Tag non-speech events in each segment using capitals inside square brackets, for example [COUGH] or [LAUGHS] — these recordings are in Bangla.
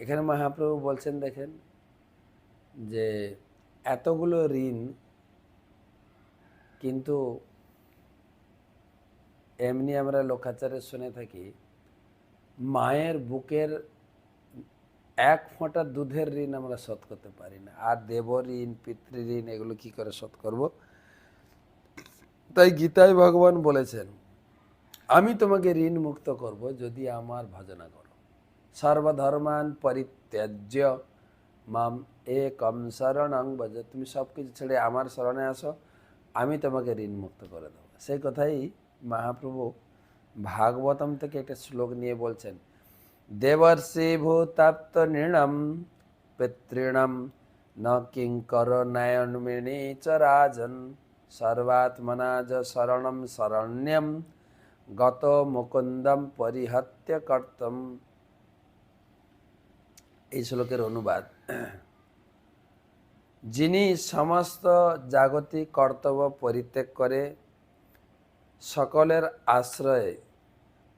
এখানে মহাপ্রভু বলছেন, দেখেন, যে এতগুলো ঋণ কিন্তু এমনি আমরা লোকাচারে শুনে থাকি, মায়ের বুকের এক ফোঁটা দুধের ঋণ আমরা শোধ করতে পারি না। আর দেব ঋণ, পিতৃ ঋণ, এগুলো কি করে শোধ করব? তাই গীতায় ভগবান বলেছেন, আমি তোমাকে ঋণ মুক্ত করব যদি আমার ভজনা করো। সর্বধর্মান পরিত্যাজ্য মাম একম শরণং ভজ তুমি সব কিছু ছেড়ে আমার শরণে আসো। আমি তোমাকে ঋণ মুক্ত করে দেবো। সেই কথাই মহাপ্রভু ভাগবতম থেকে একটা শ্লোক নিয়ে বলছেন, দেবর্ষি ভূতাপ্ত নৃণম পিতৃণম, ন কিঙ্কর নয়নমিণী চ রাজন। সর্বাত্মনা য শরণম শরণ্যম, গত মুকুন্দম পরিহত্য কর্তম। এই শ্লোকের অনুবাদ। যিনি সমস্ত জাগতিক কর্তব্য পরিত্যাগ করে সকলের আশ্রয়ে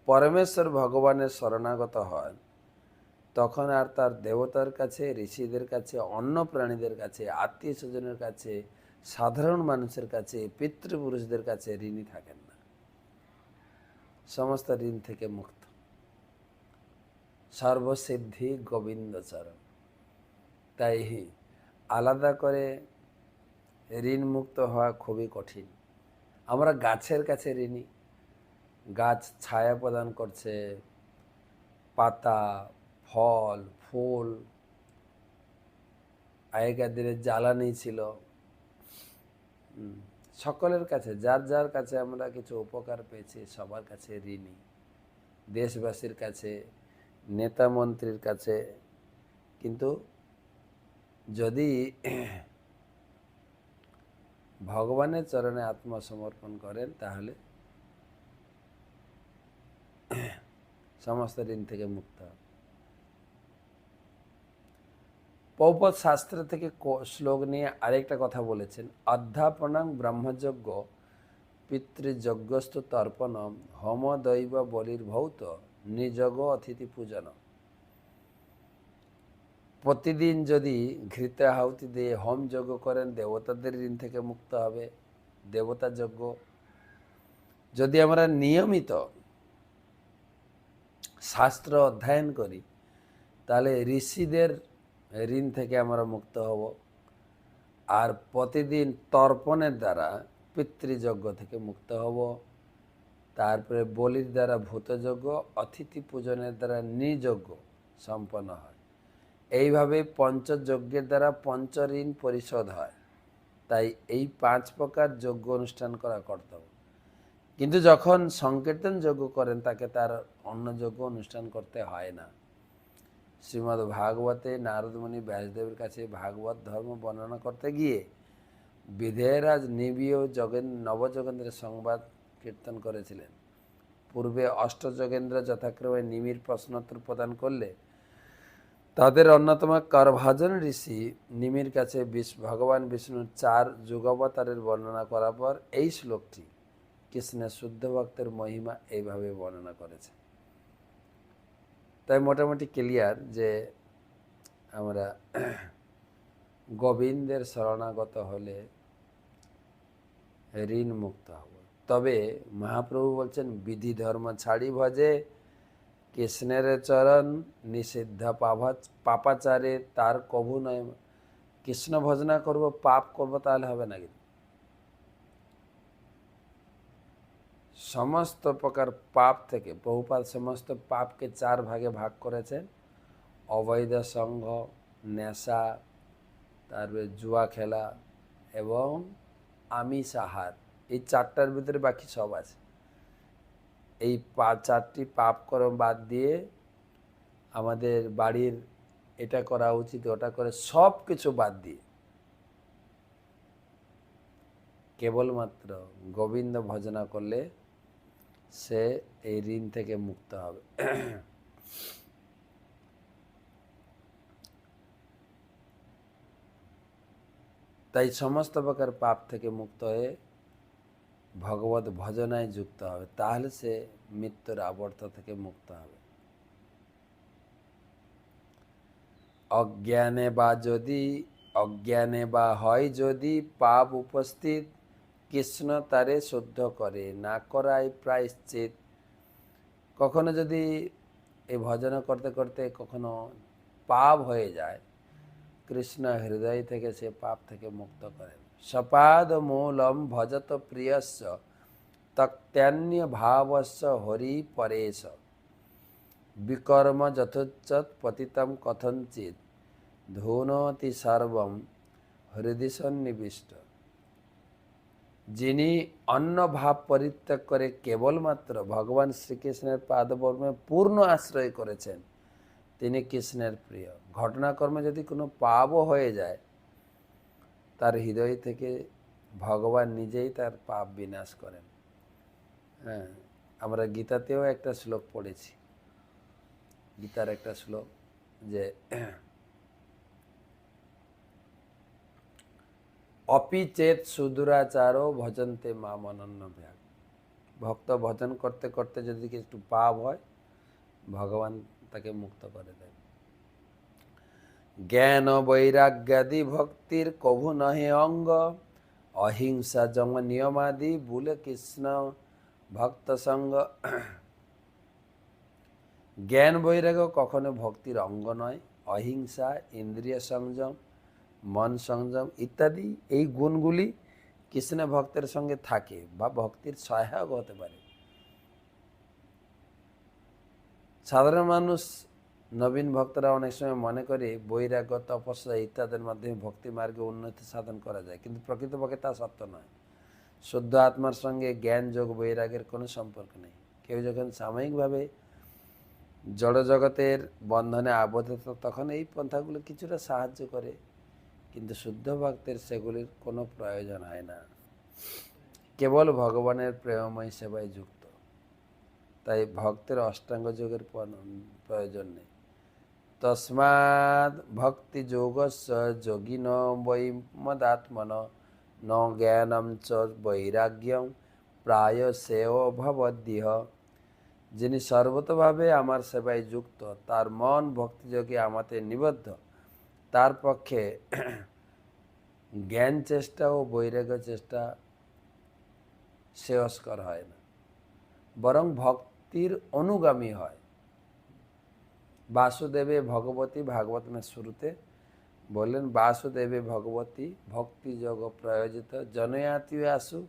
পরমেশ্বর ভগবানের শরণাগত হন, তখন আর তার দেবতার কাছে, ঋষিদের কাছে, অন্য প্রাণীদের কাছে আত্মীয় স্বজনের কাছে, সাধারণ মানুষের কাছে, পিতৃপুরুষদের কাছে ঋণী থাকেন না। সমস্ত ঋণ থেকে মুক্ত। সর্বসিদ্ধি গোবিন্দচরণ। তাই আলাদা করে ঋণ মুক্ত হওয়া খুবই কঠিন। আমরা গাছের কাছে ঋণী। গাছ ছায়া প্রদান করছে। পাতা, ফল, ফুল। আগেকার দিনে জ্বালানি ছিল। সকলের কাছে, যার যার কাছে আমরা কিছু উপকার পেয়েছি, সবার কাছে ঋণী। দেশবাসীর কাছে নেতা মন্ত্রীর কাছে, কিন্তু যদি ভগবানের চরণে আত্মসমর্পণ করেন, তাহলে সমস্ত ঋণ থেকে মুক্ত হবে পৌপদ শাস্ত্র থেকে শ্লোক নিয়ে আরেকটা কথা বলেছেন, অধ্যাপনাং ব্রহ্মযজ্ঞ পিতৃযজ্ঞস্থ তর্পণম হোম দৈব বলির ভৌত নিজগ অতিথি পূজন। প্রতিদিন যদি ঘৃত আহুতি দিয়ে হোম যজ্ঞ করেন, দেবতাদের ঋণ থেকে মুক্ত হবে, দেবতা যজ্ঞ যদি আমরা নিয়মিত শাস্ত্র অধ্যয়ন করি, তাহলে ঋষিদের ঋণ থেকে আমরা মুক্ত হব। আর প্রতিদিন তর্পণের দ্বারা পিতৃযজ্ঞ থেকে মুক্ত হব। তারপরে বলির দ্বারা ভূতযজ্ঞ অতিথি পূজনের দ্বারা নিযজ্ঞ সম্পন্ন হয়। এইভাবে পঞ্চযজ্ঞের দ্বারা পঞ্চঋণ পরিশোধ হয়। তাই এই পাঁচ প্রকার যজ্ঞ অনুষ্ঠান করা কর্তব্য। কিন্তু যখন সংকীর্তন যজ্ঞ করেন, তাকে তার অন্য যজ্ঞ অনুষ্ঠান করতে হয় না। শ্রীমদ্ ভাগবতে নারদমণি ব্যাসদেবের কাছে ভাগবত ধর্ম বর্ণনা করতে গিয়ে বিধেয়রাজ নিবিড় যোগেন নবযোগেন্দ্রের সংবাদ কীর্তন করেছিলেন। পূর্বে অষ্টযোগেন্দ্র যথাক্রমে নিমির প্রশ্নোত্তর প্রদান করলে তাদের অন্যতম কারভাজন ঋষি নিমির কাছে ভগবান বিষ্ণুর চার যুগাবতারের বর্ণনা করার পর এই শ্লোকটি কৃষ্ণের শুদ্ধ ভক্তের মহিমা এইভাবে বর্ণনা করেছে। তাই মোটামুটি ক্লিয়ার যে আমরা গোবিন্দের শরণাগত হলে ঋণ মুক্ত হব। তবে মহাপ্রভু বলছেন, বিধি ধর্ম ছাড়ি ভজে, কৃষ্ণের চরণ নিষিদ্ধ পাপাচারে তার কভু নয়। কৃষ্ণ ভজনা করব, পাপ করব, তাহলে হবে না কিন্তু। সমস্ত প্রকার পাপ থেকে বহুপাত সমস্ত পাপকে চার ভাগে ভাগ করেছেন। অবৈধ সংঘ নেশা, তারপরে জুয়া খেলা এবং আমিষ আহার। এই চারটার ভিতরে বাকি সব আছে। এই পা, চারটি পাপ কর্ম বাদ দিয়ে আমাদের বাড়ির এটা করা উচিত, ওটা করে সব কিছু বাদ দিয়ে। কেবলমাত্র গোবিন্দ ভজনা করলে সে এই ঋণ থেকে মুক্ত হবে। তাই সমস্ত প্রকার পাপ থেকে মুক্ত হয়ে ভগবত ভজনায় যুক্ত হবে, তাহলে সে মৃত্যুর আবর্ত থেকে মুক্ত হবে। অজ্ঞানে বা যদি, অজ্ঞানে বা হয় যদি পাপ উপস্থিত, কৃষ্ণ তারে শুদ্ধ করে, না করায় প্রায়শ্চিত। কখনো যদি এই ভজন করতে করতে কখনো পাপ হয়ে যায়, কৃষ্ণ হৃদয় থেকে সে পাপ থেকে মুক্ত করেন সপাদ মূলম ভজত প্রিয়স্য তক্ত্যান্য ভাবস্য হরি পরেশ বিকর্ম যথোচ্চত পতিতম কথঞ্চিত ধুনতি সর্বম হৃদয় সন্নিবিষ্ট যিনি অন্য ভাব পরিত্যাগ করে কেবলমাত্র ভগবান শ্রীকৃষ্ণের পাদবর্মে পূর্ণ আশ্রয় করেছেন তিনি কৃষ্ণের প্রিয় ঘটনাকর্মে যদি কোনো পাপও হয়ে যায় তার হৃদয় থেকে ভগবান নিজেই তার পাপ বিনাশ করেন। হ্যাঁ আমরা গীতাতেও একটা শ্লোক পড়েছি। গীতার একটা শ্লোক যে অপিচেত সুদূরাচারও ভজন্তে মা অনন্য ব্যাগ ভক্ত ভজন করতে করতে যদি একটু পাপ হয়, ভগবান তাকে মুক্ত করে দেন জ্ঞান বৈরাগ্যাদি ভক্তির কভু নহে অঙ্গ। অহিংসা যম নিয়মাদি বুলে কৃষ্ণ। ভক্ত সঙ্গ [CLEARS THROAT] জ্ঞান বৈরাগ্য কখনো ভক্তির অঙ্গ নয়। অহিংসা, ইন্দ্রিয় সংযম, মন সংযম ইত্যাদি এই গুণগুলি কৃষ্ণ ভক্তের সঙ্গে থাকে বা ভক্তির সহায়ক হতে পারে। সাধারণ মানুষ নবীন ভক্তরা অনেক সময় মনে করে বৈরাগ্য তপস্যা ইত্যাদির মাধ্যমে ভক্তি মার্গে উন্নতি সাধন করা যায়, কিন্তু প্রকৃতপক্ষে তা সত্য নয়। শুদ্ধ আত্মার সঙ্গে জ্ঞান, যোগ বৈরাগের কোনো সম্পর্ক নেই। কেউ যখন সাময়িকভাবে জড় জগতের বন্ধনে আবদ্ধ, তখন এই পন্থাগুলো কিছুটা সাহায্য করে, কিন্তু শুদ্ধ ভক্তের সেগুলির কোনো প্রয়োজন হয় না। কেবল ভগবানের প্রেমময় সেবায় যুক্ত। তাই ভক্তের অষ্টাঙ্গ যোগের প্রয়োজন নেই। তসমাৎ ভক্তি যোগস্য যোগিন বৈমদাত্মন ন জ্ঞানম চ বৈরাগ্যম প্রায় সেও ভবদ্দিহ যিনি সর্বতভাবে আমার সেবায় যুক্ত, তার মন ভক্তিযোগে আমাতে নিবদ্ধ, তার পক্ষে জ্ঞান চেষ্টা ও বৈরাগ্য চেষ্টা শ্রেয়স্কর হয় না, বরং ভক্তির অনুগামী হয়। বাসুদেবে ভগবতী ভাগবতমের শুরুতে বললেন, বাসুদেবে ভগবতী, ভক্তি যোগ প্রয়োজিত জনয়াতি আসু,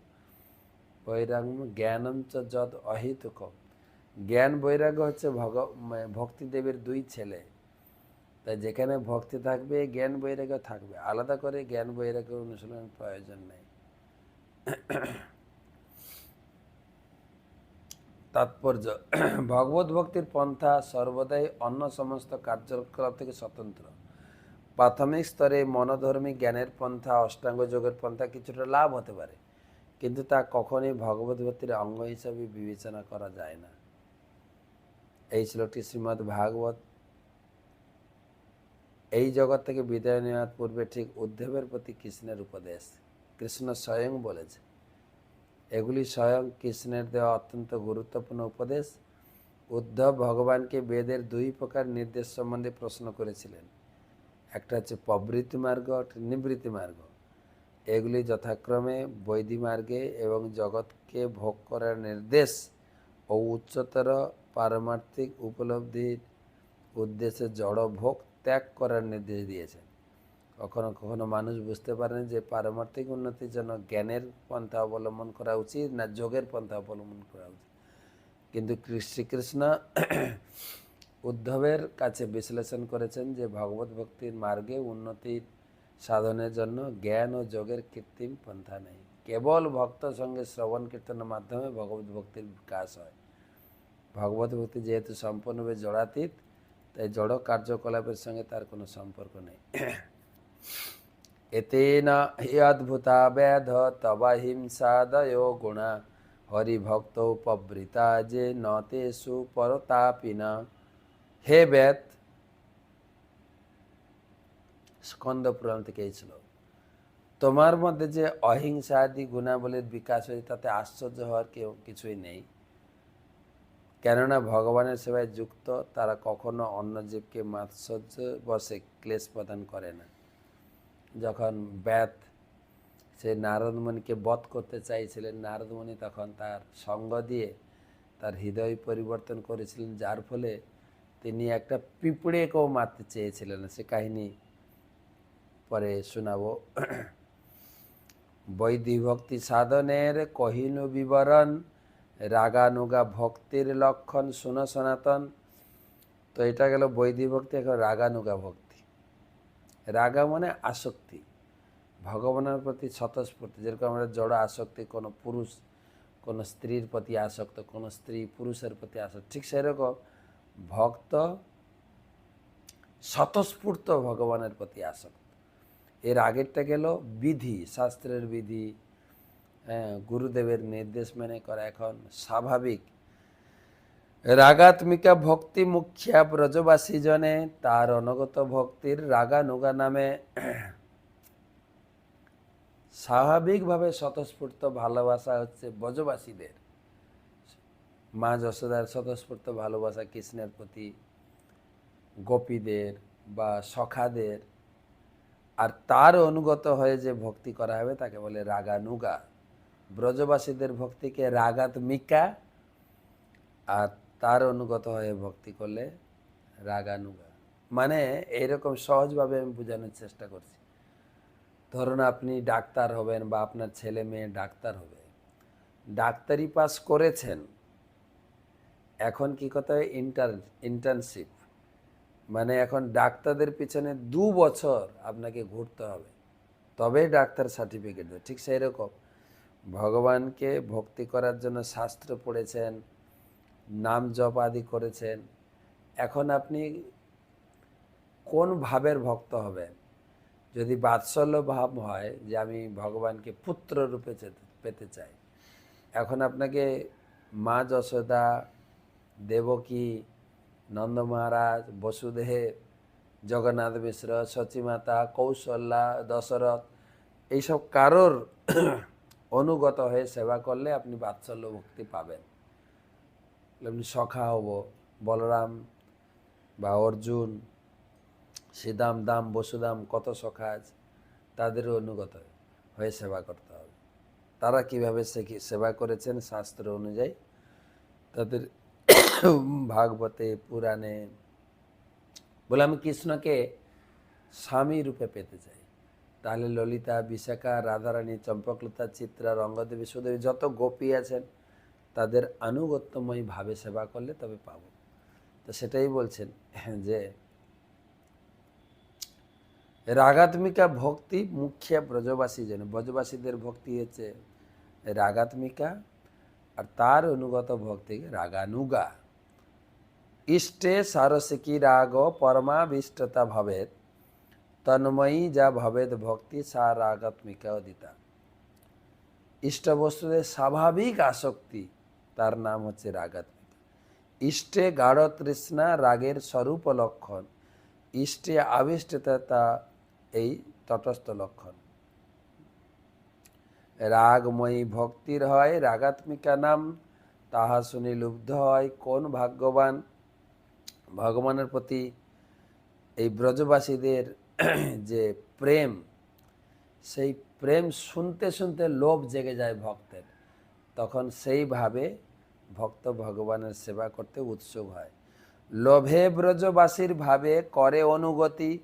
বৈরাগ্য জ্ঞানম যদ অহিতুক। জ্ঞান, বৈরাগ্য হচ্ছে ভগ ভক্তিদেবের দুই ছেলে। তাই যেখানে ভক্তি থাকবে, জ্ঞান, বৈরাগ্য থাকবে। আলাদা করে জ্ঞান বৈরাগ্য অনুশীলন প্রয়োজন নেই। তাৎপর্য। ভগবত ভক্তির পন্থা সর্বদাই অন্য সমস্ত কার্যকলাপ থেকে স্বতন্ত্র। প্রাথমিক স্তরে মনোধর্মী জ্ঞানের পন্থা, অষ্টাঙ্গ যোগের পন্থা কিছুটা লাভ হতে পারে, কিন্তু তা কখনই ভগবত ভক্তির অঙ্গ হিসাবে বিবেচনা করা যায় না। এই শ্লোকটি শ্রীমৎ ভাগবত। এই জগৎ থেকে বিদায় নেওয়ার পূর্বে ঠিক উদ্ধবের প্রতি কৃষ্ণের উপদেশ। কৃষ্ণ স্বয়ং বলেছে এগুলি স্বয়ং কৃষ্ণের দেওয়া অত্যন্ত গুরুত্বপূর্ণ উপদেশ। উদ্ধব ভগবানকে বেদের দুই প্রকার নির্দেশ সম্বন্ধে প্রশ্ন করেছিলেন। একটা হচ্ছে প্রবৃত্তি মার্গ নিবৃত্তি মার্গ। এগুলি যথাক্রমে বৈধি মার্গে এবং জগৎকে ভোগ করার নির্দেশ ও উচ্চতর পারমার্থিক উপলব্ধির উদ্দেশ্যে জড় ভোগ ত্যাগ করার নির্দেশ দিয়েছেন। কখনো কখনো মানুষ বুঝতে পারেন যে পারমার্থিক উন্নতির জন্য জ্ঞানের পন্থা অবলম্বন করা উচিত না যোগের পন্থা অবলম্বন করা উচিত। কিন্তু শ্রীকৃষ্ণ [CLEARS THROAT] উদ্ধবের কাছে বিশ্লেষণ করেছেন যে ভগবত ভক্তির মার্গে উন্নতির সাধনের জন্য জ্ঞান ও যোগের কৃত্রিম পন্থা নেই। কেবল ভক্ত সঙ্গে শ্রবণ কীর্তনের মাধ্যমে ভগবত ভক্তির বিকাশ হয়। ভগবত ভক্তি যেহেতু সম্পূর্ণভাবে জড়াতীত, তাই জড় কার্যকলাপের সঙ্গে তার কোনো সম্পর্ক নেই। [CLEARS THROAT] এতেন হি অদ্ভুতা ব্যাধ তবা হিংসাদয় গুণা হরিভক্ত উপবৃতা যে নতেষু পরতাপিনা হে ব্যাত স্কন্দ পুরাণ থেকে এই ছিল তোমার মধ্যে যে অহিংসা আদি গুণাবলীর বিকাশ হয়েছে তাতে আশ্চর্য হওয়ার কেউ কিছুই নেই। কেননা ভগবানের সেবায় যুক্ত, তারা কখনো অন্য জীবকে মাৎসর্য বসে ক্লেশ প্রদান করে না। যখন ব্যাত সে নারদমণিকে বধ করতে চাইছিলেন, নারদমণি তখন তার সঙ্গ দিয়ে তার হৃদয় পরিবর্তন করেছিলেন, যার ফলে তিনি একটা পিঁপড়েকেও মারতে চেয়েছিলেন। সে কাহিনী পরে শোনাবো। বৈধি ভক্তি সাধনের কহিনু বিবরণ, রাগানুগা ভক্তির লক্ষণ শুন সনাতন। তো এটা গেল বৈধি ভক্তি এখন রাগানুগা ভক্তি। রাগা মানে আসক্তি, ভগবানের প্রতি স্বতঃস্ফূর্তি, যেরকম আমরা জড় আসক্তি, কোনো পুরুষ, কোনো স্ত্রীর প্রতি আসক্ত, কোনো স্ত্রী পুরুষের প্রতি আসক্ত, ঠিক সেরকম ভক্ত স্বতঃস্ফূর্ত ভগবানের প্রতি আসক্ত। এর আগেরটা গেল বিধি, শাস্ত্রের বিধি হ্যাঁ গুরুদেবের নির্দেশ মেনে করা, এখন স্বাভাবিক রাগাত্মিকা ভক্তি মুখ্যা ব্রজবাসী জনে, তার অনগত ভক্তির রাগানুগা নামে স্বাভাবিকভাবে স্বতঃস্ফূর্ত ভালোবাসা হচ্ছে ব্রজবাসীদের। মা যশোদার স্বতঃস্ফূর্ত ভালোবাসা কৃষ্ণের প্রতি, গোপীদের বা সখাদের। আর তার অনুগত হয়ে যে ভক্তি করা হবে তাকে বলে রাগানুগা। ব্রজবাসীদের ভক্তিকে রাগাত্মিকা আর তার অনুগত হয়ে ভক্তি করলে রাগানুগা। মানে এইরকম সহজভাবে আমি বোঝানোর চেষ্টা করছি। ধরুন আপনি ডাক্তার হবেন বা আপনার ছেলে মেয়ে ডাক্তার হবে। ডাক্তারি পাস করেছেন। এখন কি হবে ইন্টার ইন্টার্নশিপ মানে এখন ডাক্তারদের পিছনে দু বছর আপনাকে ঘুরতে হবে। তবেই ডাক্তার সার্টিফিকেট দেবে। ঠিক সেই রকম ভগবানকে ভক্তি করার জন্য শাস্ত্র পড়েছেন। নাম জপ আদি করেছেন। এখন আপনি কোন ভাবের ভক্ত হবেন? যদি বাৎসল্য ভাব হয় যে আমি ভগবানকে পুত্র রূপে পেতে চাই, এখন আপনাকে মা যশোদা, দেবকী, নন্দ মহারাজ, বসুদেব, জগন্নাথ মিশ্র সচিমাতা কৌশল্যা, দশরথ, এইসব কারোর অনুগত হয়ে সেবা করলে আপনি বাৎসল্য ভক্তি পাবেন। আপনি সখা হব, বলরাম বা অর্জুন শ্রীদাম দাম, বসুদাম, কত সখা আছে, তাদেরও অনুগত হয়ে সেবা করতে হবে। তারা কীভাবে সেবা করেছেন শাস্ত্র অনুযায়ী, তাদের ভাগবতে, পুরাণে, বলে আমি কৃষ্ণকে স্বামী রূপে পেতে চাই। তাহলে ললিতা, বিশাখা, রাধারানী, চম্পকলতা, চিত্রা, রঙ্গদেবী, সুদেবী, যত গোপী আছেন তাদের আনুগত্যময় ভাবে সেবা করলে তবে পাব। তো সেটাই বলছেন [LAUGHS] যে, রাগাত্মিকা ভক্তি মুখ্য ব্রজবাসী যেন, ব্রজবাসীদের ভক্তি হচ্ছে রাগাত্মিকা আর তার অনুগত ভক্তিকে রাগানুগা। ইষ্টে সারসিকি রাগ পরমাবিষ্টতা ভবেত তন্ময়ী যা ভবেদ ভক্তি সা রাগাত্মিকা অদিতা ইষ্টবস্তুদের স্বাভাবিক আসক্তি তার নাম হচ্ছে রাগাত্মিকা ইষ্টে গাঢ় তৃষ্ণা রাগের স্বরূপ লক্ষণ। ইষ্টে আবিষ্টতা এই তটস্থ লক্ষণ। রাগময়ী ভক্তির হয় রাগাত্মিকা নাম। তাহা শুনি লুব্ধ হয় কোন ভাগ্যবান। ভগবানের প্রতি এই ব্রজবাসীদের [CLEARS THROAT] যে প্রেম, সেই প্রেম শুনতে শুনতে লোভ জেগে যায় ভক্তের। তখন সেইভাবে ভক্ত ভগবানের সেবা করতে উৎসুক হয়। লোভে ব্রজবাসীর ভাবে করে অনুগতি,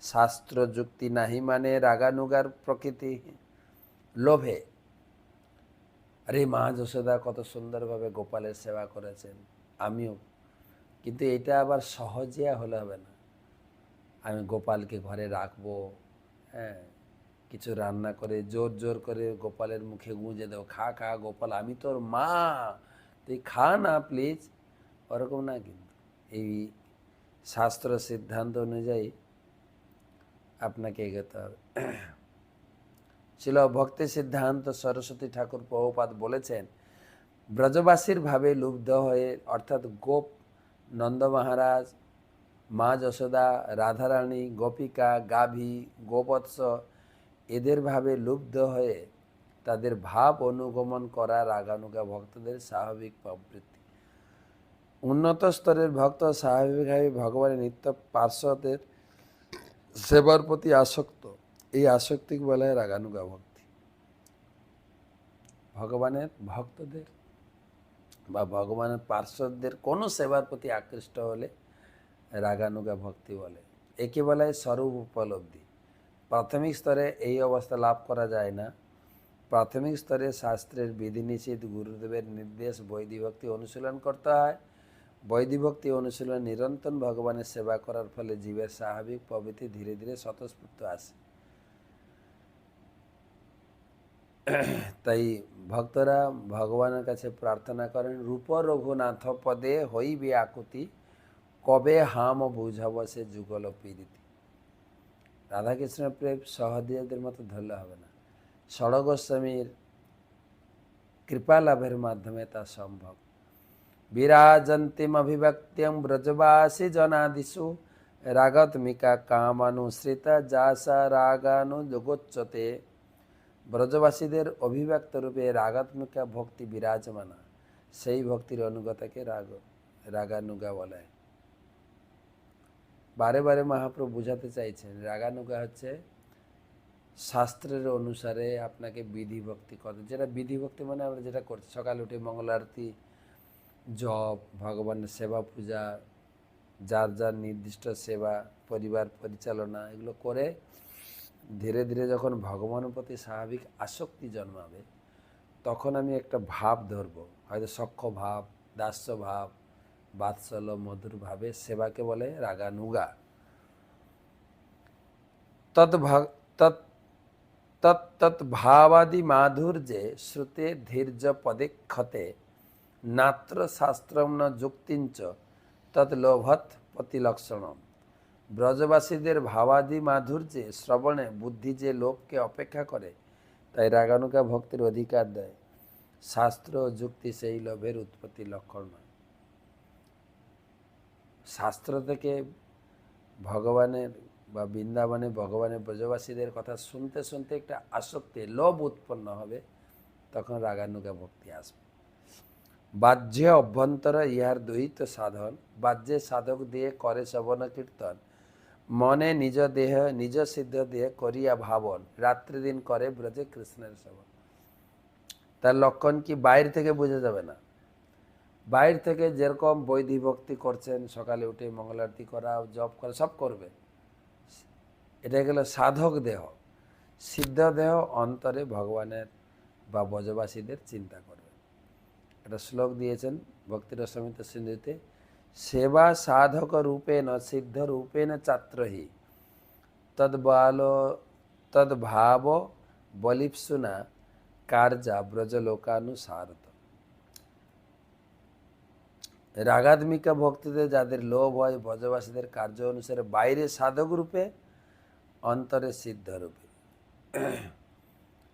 শাস্ত্র যুক্তি নাহি মানে রাগানুগার প্রকৃতি। লোভে। আরে মা যশোদা কত সুন্দরভাবে গোপালের সেবা করেছেন, আমিও। কিন্তু এটা আবার সহজে হলে হবে না। আমি গোপালকে ঘরে রাখব হ্যাঁ কিছু রান্না করে জোর জোর করে গোপালের মুখে গুঁজে দেবো, খা খা, গোপাল, আমি তোর মা। তুই খা না প্লিজ ওরকম না কিন্তু এই শাস্ত্র সিদ্ধান্ত অনুযায়ী আপনাকে এগোতে হবে ছিল ভক্তি সিদ্ধান্ত সরস্বতী ঠাকুর প্রভুপাত বলেছেন ব্রজবাসীর ভাবে লুব্ধ হয়ে অর্থাৎ গোপ নন্দ মহারাজ মা যশোদা রাধারানী গোপিকা গাভী গোপৎস এদের ভাবে লুব্ধ হয়ে তাদের ভাব অনুগমন করা রাগানুগা ভক্তদের স্বাভাবিক প্রবৃত্তি। উন্নত স্তরের ভক্ত স্বাভাবিকভাবে ভগবানের নিত্য পার্শ্বদের সেবার প্রতি আসক্ত। এই আসক্তিকে বলা হয় রাগানুগা ভক্তি। ভগবানের ভক্তদের বা ভগবানের পার্শ্বদের কোনো সেবার প্রতি আকৃষ্ট হলে রাগানুগা ভক্তি বলে। একে বলা হয় স্বরূপ উপলব্ধি। প্রাথমিক স্তরে এই অবস্থা লাভ করা যায় না। প্রাথমিক স্তরে শাস্ত্রের বিধিনিষেধ, গুরুদেবের নির্দেশ, বৈদিভক্তি অনুশীলন করতে হয়। বৈদিভক্তি অনুশীলন নিরন্তর ভগবানের সেবা করার ফলে জীবের স্বাভাবিক প্রবৃত্তি ধীরে ধীরে স্বতঃস্ফূর্ত আসে। তাই ভক্তরা ভগবানের কাছে প্রার্থনা করেন, রূপ রঘুনাথ পদে হইবে আকুতি, কবে হাম বুঝাব সে যুগল পীড়িতি রাধাকৃষ্ণের প্রেম সহদিয়াদের মতো ধরলে হবে না। ষড়গোস্বামীর কৃপা লাভের মাধ্যমে তা সম্ভব। বিরাজন্তিম অভিব্যক্ত্যম ব্রজবাসী জনাদিষু রাগত্মিকা কামানুসৃতা যাসা রাগানু যোগোচ্চতে ব্রজবাসীদের অভিব্যক্ত রূপে রাগাত্মিকা ভক্তি বিরাজমানা, সেই ভক্তির অনুগতাকে রাগ, রাগানুগা বলে। বারে বারে মহাপ্রভু বুঝাতে চাইছেন, রাগানুগা হচ্ছে শাস্ত্রের অনুসারে আপনাকে বিধি ভক্তি করে যেটা বিধিভক্তি মানে আমরা যেটা করছি, সকালে উঠে মঙ্গল আরতি, জপ, ভগবানের সেবা পূজা, যার যার নির্দিষ্ট সেবা, পরিবার পরিচালনা, এগুলো করে ধীরে ধীরে যখন ভগবানের প্রতি স্বাভাবিক আসক্তি জন্মাবে, তখন আমি একটা ভাব ধরব। হয়তো সক্ষ ভাব, দাস্য ভাব, বাৎসল্য, মধুর ভাবে সেবাকে বলে রাগানুগা। তৎ তৎ তৎ ভাবাদি মাধুর্যে শ্রুতে ধীর্য পদক্ষতে নাত্র শাস্ত্রম ন যুক্তিঞ্চ, তৎ লোভত ব্রজবাসীদের ভাবাদি মাধুর্যে শ্রবণে বুদ্ধি যে লোভকে অপেক্ষা করে, তাই রাগানুকা ভক্তির অধিকার দেয়। শাস্ত্র যুক্তি সেই লোভের উৎপত্তি লক্ষণ নয়। শাস্ত্র থেকে ভগবানের বা বৃন্দাবনে ভগবানের ব্রজবাসীদের কথা শুনতে শুনতে একটা আসক্তি, লোভ উৎপন্ন হবে, তখন রাগানুগা ভক্তি আসবে। বাহ্য অভ্যন্তর ইহার দহিত সাধন, বাহ্যে সাধক দিয়ে করে শ্রবণ, কীর্তন। মনে নিজ দেহ, নিজ সিদ্ধ দেহ করিয়া ভাবন, রাত্রি দিন করে ব্রজে কৃষ্ণের শ্রবণ। তার লক্ষণ কি বাইরে থেকে বোঝা যাবে না? বাইরে থেকে যেরকম বৈধি ভক্তি করছেন, সকালে উঠে মঙ্গলারতি করা জপ করা, সব করবে। এটা গেল সাধক দেহ। সিদ্ধ দেহ অন্তরে ভগবানের বা ব্রজবাসীদের চিন্তা করবে। একটা শ্লোক দিয়েছেন ভক্তির সমিত সিন্ধুতে সেবা সাধক রূপেণ সিদ্ধ রূপেণ চাত্রহি। তদ্বাল তদ্ভাব বলিপসুনা কার্যা ব্রজলোকানুসারত। রাগাত্মিকা ভক্তিতে যাদের লোভ হয়, ব্রজবাসীদের কার্য অনুসারে বাইরে সাধক রূপে অন্তরে সিদ্ধ রূপে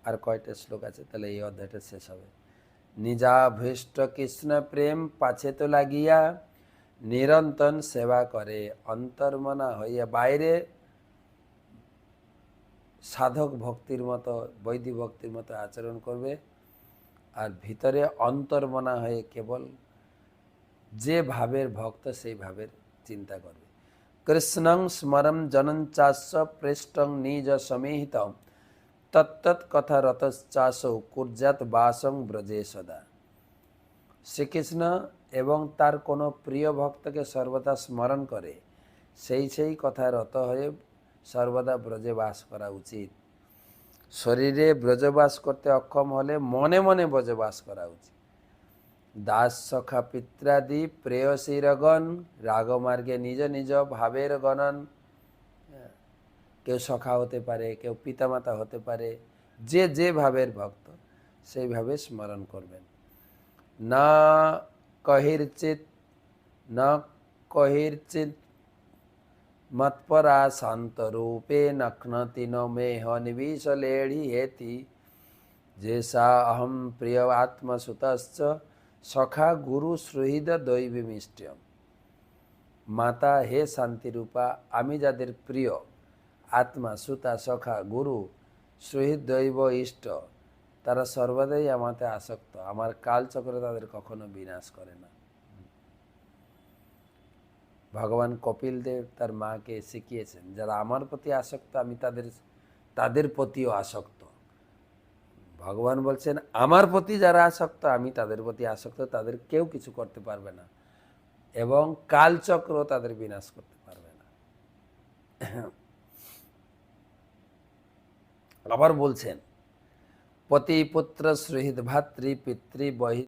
আর কয়টা শ্লোক আছে? তাহলে এই অধ্যায়টা শেষ হবে। নিজাভীষ্ট কৃষ্ণ প্রেম পাছে তো লাগিয়া নিরন্তন সেবা করে, অন্তর্মনা হইয়া বাইরে সাধক ভক্তির মতো বৈধি ভক্তির মতো আচরণ করবে। আর ভিতরে অন্তর্মনা হয়ে কেবল যে ভাবের ভক্ত, সেই ভাবের চিন্তা করবে। কৃষ্ণং স্মরম জনঞ্চাস্য পৃষ্টং নিজ সমিহিত তত্তৎ কথা রতশ্চাস কুর্জাত বাসং ব্রজে সদা। শ্রীকৃষ্ণ এবং তার কোনো প্রিয় ভক্তকে সর্বদা স্মরণ করে, সেই সেই কথা রত হয়ে সর্বদা ব্রজে বাস করা উচিত। শরীরে ব্রজবাস করতে অক্ষম হলে মনে মনে ব্রজবাস করা উচিত। দাস সখা পিত্রাদি প্রেয়সীরগণ, রাগমার্গে নিজ নিজ ভাবের গণন। কেউ সখা হতে পারে, কেউ পিতামাতা হতে পারে, যে যে ভাবের ভক্ত, সেইভাবে স্মরণ করবেন। না কহির কহিরচিত না কহিরচিত মৎপরা শান্তরূপে নখ্নতি ন মেহ নিবিশলেঢ়ি হেতি যেসা অহম প্রিয় আত্মসুতশ্চ সখা গুরু সুহৃদ দৈবী মিষ্টম মাতা হে শান্তিরূপা, আমি যাদের প্রিয়, আত্মা, সুতা, সখা, গুরু সুহৃদ দৈব ইষ্ট, তারা সর্বদাই আমাতে আসক্ত। আমার কালচক্র তাদের কখনো বিনাশ করে না। ভগবান কপিল দেব তার মাকে শিখিয়েছেন, যারা আমার প্রতি আসক্ত, আমি তাদের তাদের প্রতিও আসক্ত। ভগবান বলছেন, আমার প্রতি যারা আসক্ত, আমি তাদের প্রতি আসক্ত, তাদের কেউ কিছু করতে পারবে না এবং কালচক্র তাদের বিনাশ করতে পারবে না। আবার বলছেন, পতি পুত্র সুহৃদ ভাতৃ পিতৃ বহি